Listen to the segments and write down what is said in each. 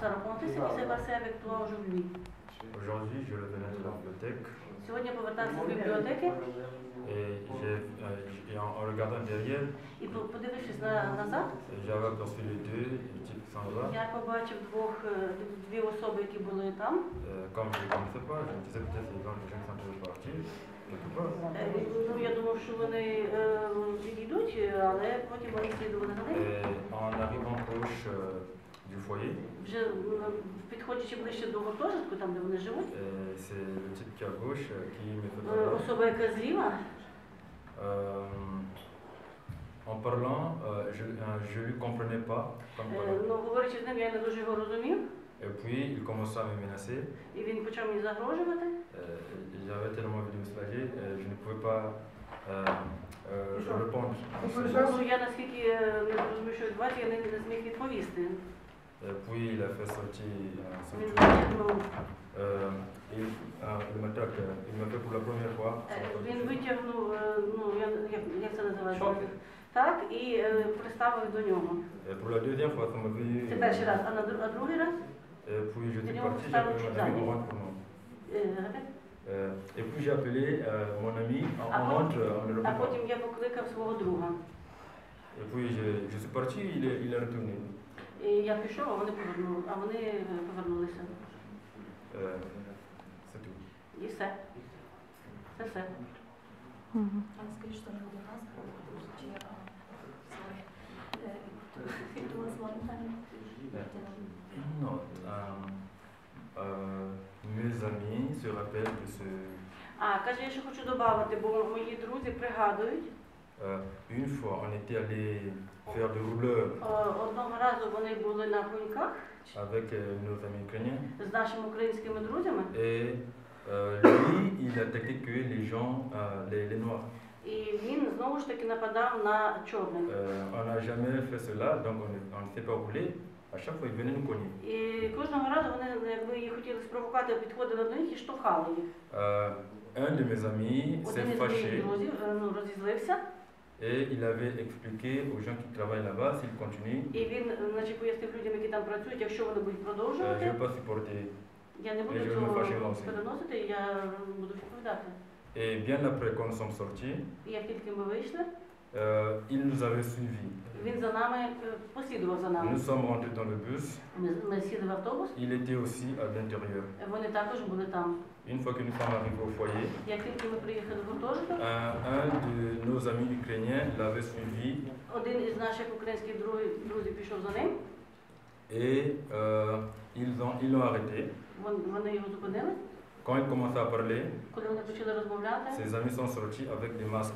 commence à raconter ce qui s'est passé avec toi aujourd'hui. Aujourd'hui, je revenais de la bibliothèque Сьогодні я повертався з бібліотеки et, j'ai, euh, et en, en regardant derrière, і по- подивившись на, назад, j'avais aperçu les deux, le type qui s'en va. я побачив двох, е, дві особи, які були там. Euh, comme je ne les connaissais pas, je me disais peut-être que les gens, les gens qui sont en train de partir, quelque part. Е, Ну, я думав, що вони е, відійдуть, але потім вони слідували за ним. Et en arrivant proche euh, du foyer, Вже е, підходячи ближче до гуртожитку, там де вони живуть, euh, c'est le type qui est à gauche euh, qui me fait е, parler. особа, яка зліва, Euh, en parlant, euh, je ne lui comprenais pas. Comme е, ну говорячи з ним, я не дуже його розумів, Et puis, il commença à me menacer. і він почав мені загрожувати. Euh, J'avais tellement envie de me soulager, euh, je ne pouvais pas euh, euh, répondre. Ну, я наскільки е, не розумію, що відбувається, я не, не зміг відповісти. Et puis, il a fait sortir euh, son Він truc. витягнув, Euh, il, euh, il m'attaque. euh, Il m'a fait pour la première fois. е, він витягнув, е, ну, я, як, як це називається? Шокер. Так, і е, приставив до нього. Et pour la deuxième fois, ça m'a vu. Це перший раз, а на дру- а другий раз? Et puis, je suis D'ailleurs, parti, on j'ai parle appelé autre mon ami, chose. on rentre pour moi. Е, репет. Euh, et puis, j'ai appelé euh, mon ami, on, Ah on bon rentre, on est А revenu. потім я покликав свого друга. Et puis, je, je suis parti, il est, il est retourné. І я пішов, а вони повернули, а вони е, повернулися. Tout. І все. Це все. Але скажіть, що не один раз, чи а. Е, It was one time. Non. mes amis se rappellent de ce. А, каже, я ще хочу додати, бо мої друзі пригадують, euh, une fois, on était allé faire du rouleur е, одного разу вони були на гуньках avec euh, nos amis ukrainiens. з нашими українськими друзями, Et euh, lui, il attaquait que les gens, euh, les, les noirs. і він знову ж таки нападав на чорних. Euh, on n'a jamais fait cela, donc on ne on ne s'est pas roulé. À chaque fois, il venait nous cogner. І кожного разу вони, якби їх хотіли спровокати, підходили до них і штовхали їх. Euh, un de mes amis s'est Один із fâché моїх друзів е, ну, розізлився, et il avait expliqué aux gens qui travaillent là-bas, s'ils continuent, і він, е, значить, пояснив людям, які там працюють, якщо вони будуть euh, je ne продовжувати, vais pas supporter. я не буду я цього не фашист, Олексій. переносити, я буду відповідати. Et bien après, quand nous sommes sortis, І як тільки ми вийшли, euh, il nous avait suivis. Nous sommes rentrés dans le bus. Il était aussi à l'intérieur. Une fois que nous sommes arrivés au foyer, un, de nos amis ukrainiens l'avait suivi. Et euh, ils, ils l'ont arrêté. Quand il commençait à parler, ses amis sont sortis avec des masques.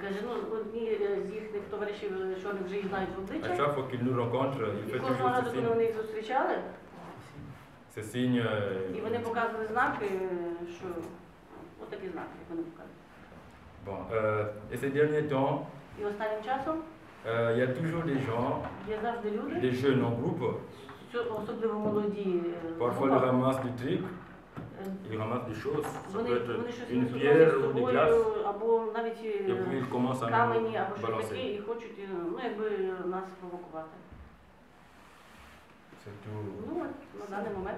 Каже, ну одні е, з їхніх товаришів, е, що вони вже їх знають в à обличчя. chaque fois qu'il nous rencontre, il І fait кожного toujours ce разу, коли signe, вони їх зустрічали, ce signe, і euh, вони показували знаки, е, що отакі знаки, як вони показують. Bon, euh, et ces derniers temps, І останнім часом euh, il y a toujours des gens, є завжди люди, des jeunes en groupe, що- особливо молоді, е, parfois ils група, ramassent des trucs, і гамат де щось, вони, вони щось не п'єр, собою, або навіть е, камені, або щось таке, і хочуть е, ну, якби нас провокувати. Це ну, на даний момент